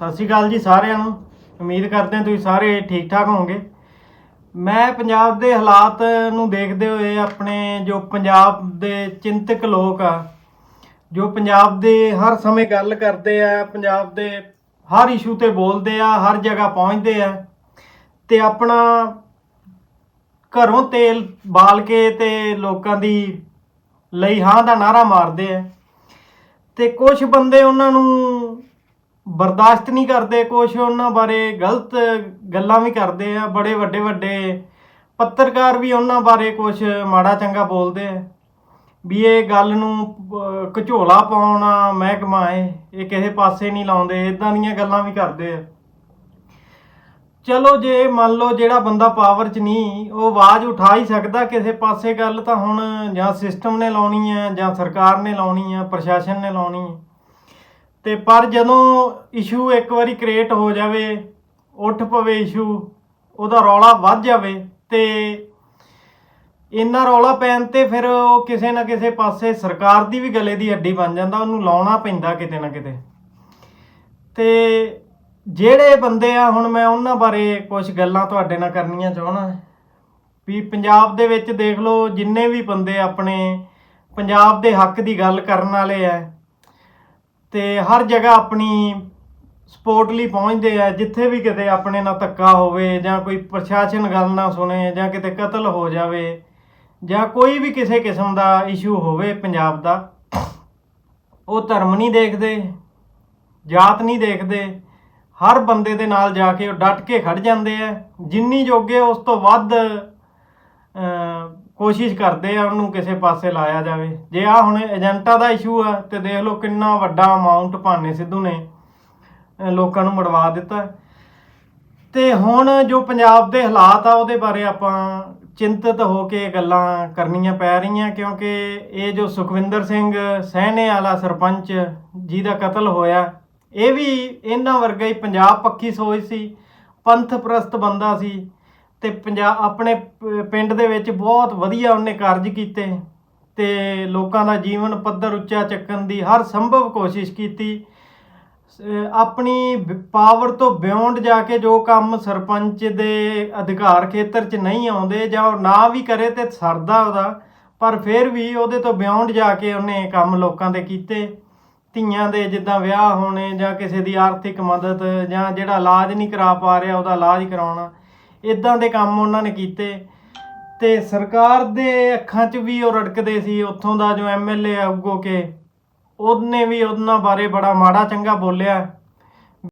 ਸਤਿ ਸ਼੍ਰੀ ਅਕਾਲ ਜੀ ਸਾਰਿਆਂ ਨੂੰ। ਉਮੀਦ ਕਰਦੇ ਹਾਂ ਤੁਸੀਂ ਸਾਰੇ ਠੀਕ ਠਾਕ ਹੋਵੋਗੇ। ਮੈਂ ਪੰਜਾਬ ਦੇ ਹਾਲਾਤ ਨੂੰ ਦੇਖਦੇ ਹੋਏ ਆਪਣੇ ਜੋ ਪੰਜਾਬ ਦੇ ਚਿੰਤਕ ਲੋਕ ਆ, ਜੋ ਪੰਜਾਬ ਦੇ ਹਰ ਸਮੇਂ ਗੱਲ ਕਰਦੇ ਆ, ਪੰਜਾਬ ਦੇ ਹਰ ਇਸ਼ੂ ਤੇ ਬੋਲਦੇ ਆ, ਹਰ ਜਗ੍ਹਾ ਪਹੁੰਚਦੇ ਆ ਤੇ ਆਪਣਾ ਘਰੋਂ ਤੇਲ ਬਾਲ ਕੇ ਤੇ ਲੋਕਾਂ ਦੀ ਲਈ ਹਾਂ ਦਾ ਨਾਰਾ ਮਾਰਦੇ ਆ। ਤੇ ਕੁਝ ਬੰਦੇ ਉਹਨਾਂ ਨੂੰ ਬਰਦਾਸ਼ਤ ਨਹੀਂ ਕਰਦੇ ਕੁਝ ਉਹਨਾਂ ਬਾਰੇ ਗਲਤ ਗੱਲਾਂ ਵੀ ਕਰਦੇ ਆ ਬੜੇ ਵੱਡੇ ਵੱਡੇ ਪੱਤਰਕਾਰ ਵੀ ਉਹਨਾਂ ਬਾਰੇ ਕੁਝ ਮਾੜਾ ਚੰਗਾ ਬੋਲਦੇ ਆ। ਵੀ ਇਹ ਗੱਲ ਨੂੰ ਅਹ, ਘਚੋਲਾ ਪਾਉਣਾ ਮਹਿਕਮਾ ਹੈ ਇਹ ਕਿਸੇ ਪਾਸੇ ਨਹੀਂ ਲਾਉਂਦੇ ਇਦਾਂ ਦੀਆਂ ਗੱਲਾਂ ਵੀ ਕਰਦੇ ਆ। ਚਲੋ ਜੇ ਮੰਨ ਲਓ ਜਿਹੜਾ ਬੰਦਾ ਪਾਵਰ 'ਚ ਨਹੀਂ ਉਹ ਆਵਾਜ਼ ਉਠਾ ਹੀ ਸਕਦਾ ਕਿਸੇ ਪਾਸੇ ਗੱਲ ਤਾਂ ਹੁਣ ਜਾਂ ਸਿਸਟਮ ਨੇ ਲਾਉਣੀ ਹੈ ਜਾਂ ਸਰਕਾਰ ਨੇ ਲਾਉਣੀ ਹੈ ਪ੍ਰਸ਼ਾਸਨ ਨੇ ਲਾਉਣੀ ਹੈ ਤੇ ਪਰ ਜਦੋਂ ਇਸ਼ੂ ਇੱਕ ਵਾਰੀ ਕ੍ਰੀਏਟ ਹੋ ਜਾਵੇ, ਉੱਠ ਪਵੇ ਇਸ਼ੂ ਉਹਦਾ ਰੌਲਾ ਵੱਧ ਜਾਵੇ ਤੇ ਇੰਨਾ ਰੌਲਾ ਪੈਣ ਤੇ ਫਿਰ ਉਹ ਕਿਸੇ ਨਾ ਕਿਸੇ ਪਾਸੇ ਸਰਕਾਰ ਦੀ ਵੀ ਗਲੇ ਦੀ ਹੱਡੀ ਬਣ ਜਾਂਦਾ, ਉਹਨੂੰ ਲਾਉਣਾ ਪੈਂਦਾ ਕਿਤੇ ਨਾ ਕਿਤੇ। ਤੇ ਜਿਹੜੇ ਬੰਦੇ ਆ, ਹੁਣ ਮੈਂ ਉਹਨਾਂ ਬਾਰੇ ਕੁਝ ਗੱਲਾਂ ਤੁਹਾਡੇ ਨਾਲ ਕਰਨੀਆਂ ਚਾਹਣਾ ਵੀ ਪੰਜਾਬ ਦੇ ਵਿੱਚ ਦੇਖ ਲਓ, ਜਿੰਨੇ ਵੀ ਬੰਦੇ ਆਪਣੇ ਪੰਜਾਬ ਦੇ ਹੱਕ ਦੀ ਗੱਲ ਕਰਨ ਵਾਲੇ ਆ ਤੇ ਹਰ ਜਗ੍ਹਾ ਆਪਣੀ ਸਪੋਰਟ ਲਈ ਪਹੁੰਚਦੇ ਆ, ਜਿੱਥੇ ਵੀ ਕਿਤੇ ਆਪਣੇ ਨਾਲ ਧੱਕਾ ਹੋਵੇ ਜਾਂ ਕੋਈ ਪ੍ਰਸ਼ਾਸਨ ਗੱਲ ਨਾ ਸੁਣੇ ਜਾਂ ਕਿਤੇ ਕਤਲ ਹੋ ਜਾਵੇ ਜਾਂ ਕੋਈ ਵੀ ਕਿਸੇ ਕਿਸਮ ਦਾ ਇਸ਼ੂ ਹੋਵੇ ਪੰਜਾਬ ਦਾ, ਉਹ ਧਰਮ ਨਹੀਂ ਦੇਖਦੇ, ਜਾਤ ਨਹੀਂ ਦੇਖਦੇ, ਹਰ ਬੰਦੇ ਦੇ ਨਾਲ ਜਾ ਕੇ ਉਹ ਡਟ ਕੇ ਖੜ ਜਾਂਦੇ ਆ, ਜਿੰਨੀ ਜੋਗੇ ਉਸ ਤੋਂ ਵੱਧ ਕੋਸ਼ਿਸ਼ ਕਰਦੇ ਆ ਉਹਨੂੰ ਕਿਸੇ ਪਾਸੇ ਲਾਇਆ ਜਾਵੇ। ਜੇ ਆ ਹੁਣ ਏਜੰਟਾਂ ਦਾ ਇਸ਼ੂ ਆ, ਤੇ ਦੇਖ ਲਓ ਕਿੰਨਾ ਵੱਡਾ ਅਮਾਉਂਟ ਭਾਨੇ ਸਿੱਧੂ ਨੇ ਲੋਕਾਂ ਨੂੰ ਮੜਵਾ ਦਿੱਤਾ। ਤੇ ਹੁਣ ਜੋ ਪੰਜਾਬ ਦੇ ਹਾਲਾਤ ਆ ਉਹਦੇ ਬਾਰੇ ਆਪਾਂ ਚਿੰਤਤ ਹੋ ਕੇ ਗੱਲਾਂ ਕਰਨੀਆਂ ਪੈ ਰਹੀਆਂ, ਕਿਉਂਕਿ ਇਹ ਜੋ ਸੁਖਵਿੰਦਰ ਸਿੰਘ ਸਹਿਣੇ ਵਾਲਾ ਸਰਪੰਚ ਜਿਹਦਾ ਕਤਲ ਹੋਇਆ, ਇਹ ਵੀ ਇਹਨਾਂ ਵਰਗਾ ਹੀ ਪੰਜਾਬ ਪੱਖੀ ਸੋਚ ਸੀ, ਪੰਥ ਪ੍ਰਸਤ ਬੰਦਾ ਸੀ। ਤੇ ਪੰਜਾਬ ਆਪਣੇ ਪਿੰਡ ਦੇ ਵਿੱਚ ਬਹੁਤ ਵਧੀਆ ਉਹਨੇ ਕਾਰਜ ਕੀਤੇ ਤੇ ਲੋਕਾਂ ਦਾ ਜੀਵਨ ਪੱਧਰ ਉੱਚਾ ਚੱਕਣ ਦੀ ਹਰ ਸੰਭਵ ਕੋਸ਼ਿਸ਼ ਕੀਤੀ। ਆਪਣੀ ਪਾਵਰ ਤੋਂ ਬਿਯੋਂਡ ਜਾ ਕੇ ਜੋ ਕੰਮ ਸਰਪੰਚ ਦੇ ਅਧਿਕਾਰ ਖੇਤਰ 'ਚ ਨਹੀਂ ਆਉਂਦੇ ਜਾਂ ਉਹ ਨਾ ਵੀ ਕਰੇ ਤੇ ਸਰਦਾ ਉਹਦਾ, ਪਰ ਫਿਰ ਵੀ ਉਹਦੇ ਤੋਂ ਬਿਯੋਂਡ ਜਾ ਕੇ ਉਹਨੇ ਕੰਮ ਲੋਕਾਂ ਦੇ ਕੀਤੇ। ਧੀਆਂ ਦੇ ਜਿੱਦਾਂ ਵਿਆਹ ਹੋਣੇ ਜਾਂ ਕਿਸੇ ਦੀ ਆਰਥਿਕ ਮਦਦ ਜਾਂ ਜਿਹੜਾ ਇਲਾਜ ਨਹੀਂ ਕਰਾ ਪਾ ਰਿਹਾ ਉਹਦਾ ਇਲਾਜ ਕਰਾਉਣਾ। ਇਦਾਂ ਦੇ ਕੰਮ ਉਹਨਾਂ ਨੇ ਕੀਤੇ। ਤੇ ਸਰਕਾਰ ਦੇ ਅੱਖਾਂ 'ਚ ਵੀ ਉਹ ਰੜਕਦੇ ਸੀ, ਉੱਥੋਂ ਦਾ ਜੋ ਐਮਐਲਏ ਆ ਉਗੋ ਕੇ, ਉਹਨੇ ਵੀ ਉਹਨਾਂ ਬਾਰੇ ਬੜਾ ਮਾੜਾ ਚੰਗਾ ਬੋਲਿਆ।